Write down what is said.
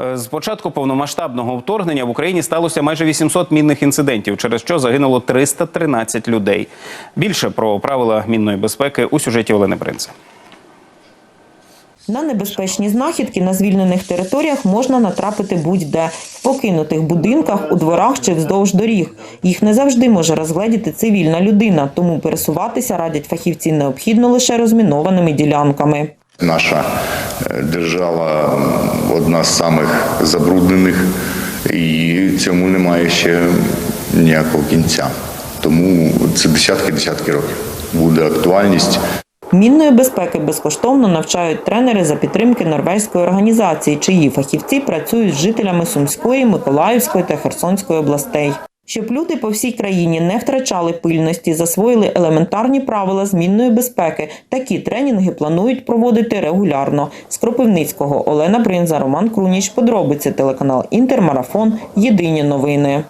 Е, З початку повномасштабного вторгнення в Україні сталося майже 800 мінних інцидентів, через що загинуло 313 людей. Більше про правила мінної безпеки у сюжеті Олени Принца. На небезпечні знахідки на звільнених територіях можна натрапити будь-де в покинутих будинках, у дворах чи вздовж доріг. Їх не завжди може розгледіти цивільна людина, тому пересуватися радять фахівці необхідно лише розмінованими ділянками. Наша е, держава одна з самих забруднених, і цьому немає ще ніякого кінця. Тому це десятки-десятки років буде актуальність. Мінної безпеки безкоштовно навчають тренери за підтримки норвезької організації, чиї фахівці працюють з жителями Сумської, Миколаївської та Херсонської областей. Щоб люди по всій країні не втрачали пильності, засвоїли елементарні правила змінної безпеки. Такі тренінги планують проводити регулярно. З Кропивницького Олена Бринза, Роман Круніч. Подробиці телеканал Інтермарафон. Єдині новини.